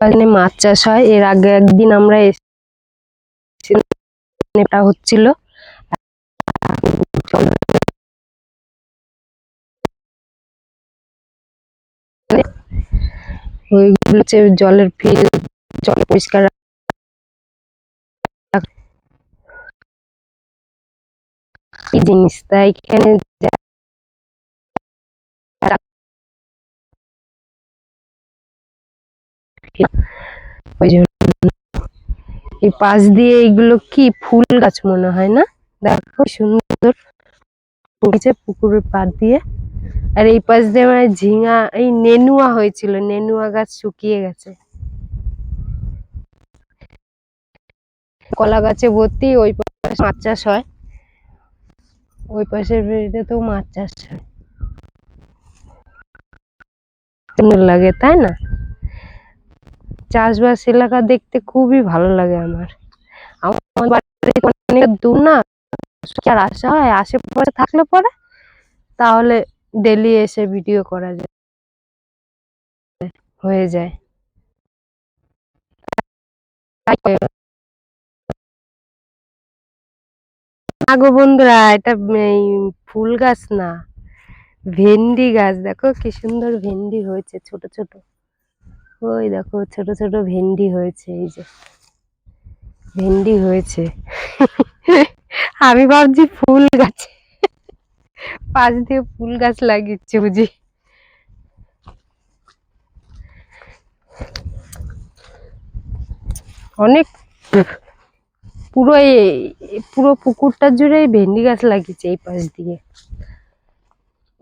এখানে মাছ চাষ হয়। এর আগে একদিন আমরা এটা হচ্ছিল। জলের ফিল জল পরিষ্কার এই জিনিস তাই এখানে এই পাশ দিয়ে এইগুলো কি ফুল গাছ মনে হয় না? দেখো সুন্দর উঠেছে পুকুরের পাড় দিয়ে। আর এই পাশ দিয়ে মানে ঝিঙা, এই নেনুয়া হয়েছিল, নেনুয়া গাছ শুকিয়ে গেছে। কলা গাছে ভর্তি, ওই পাশে মাছ চাষ হয়। ওই পাশের বাড়িতে তো মাছ চাষ হয়। সুন্দর লাগে, তাই না? চাষবাস এলাকা দেখতে খুবই ভালো লাগে আমার। আমার বাড়ি অনেক দূর না আর আসা হয়, আশেপাশে থাকলে পরে, তাহলে ডেলি এসে ভিডিও করা যায়, হয়ে যায়। গো বন্ধুরা, এটা এই ফুল গাছ না, ভেন্ডি গাছ। দেখো কি সুন্দর ভেন্ডি হয়েছে, ছোট ছোট। ওই দেখো, ছোট ছোট ভেন্ডি হয়েছে, এই যে। ভেন্ডি হয়েছে। আমি ভাবছি ফুল গাছ। পাশ দিয়ে ফুল গাছ লাগিয়েছে, বুঝি। অনেক পুরো পুরো পুকুরটা জুড়ে ভেন্ডি গাছ লাগিয়েছে এই পাশ দিয়ে।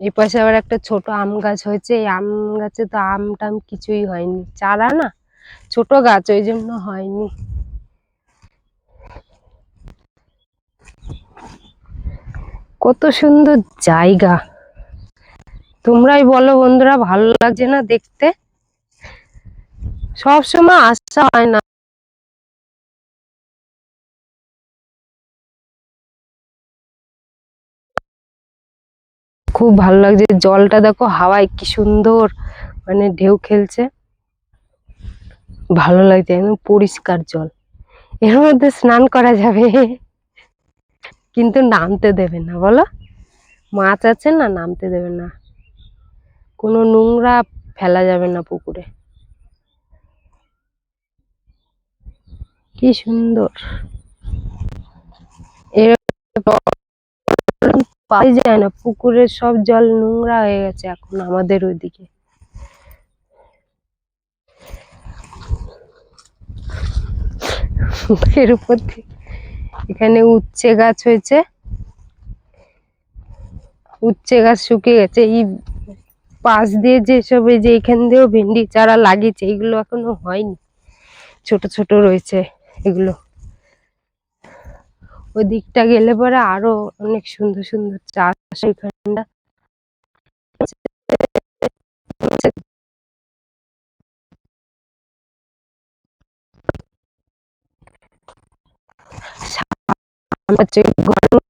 এই পাশে আবার একটা ছোট আম গাছ হয়েছে। এই আম গাছে তো আম টাম কিছুই হয়নি। চারা না, ছোট গাছ, ওই জন্য হয়নি। কত সুন্দর জায়গা। তোমরাই বলো বন্ধুরা, ভালো লাগছে না দেখতে? সব সময় আসা হয় না। খুব ভালো লাগছে। জলটা দেখো, হাওয়ায় কি সুন্দর মানে ঢেউ খেলছে। ভালো লাগছে, একদম পরিষ্কার জল। এর মধ্যে স্নান করা যাবে। কিন্তু নামতে দেবে না, বলো? মাছ আছে না, নামতে দেবে না। কোনো নোংরা ফেলা যাবে না পুকুরে। কি সুন্দর। এর পাওয়া যায় না। পুকুরের সব জল নোংরা হয়ে গেছে এখন আমাদের ওইদিকে। এর উপর এখানে উচ্ছে গাছ হয়েছে। উচ্ছে গাছ শুকিয়ে গেছে। এই পাশ দিয়ে যেসব এই যে এখান দিয়েও ভেন্ডি চারা লাগিয়েছে, এগুলো এখনও হয়নি। ছোট ছোট রয়েছে এগুলো। ওই দিকটা গেলে পরে আরও অনেক সুন্দর সুন্দর চাষ ওইখানটা যে ঘরের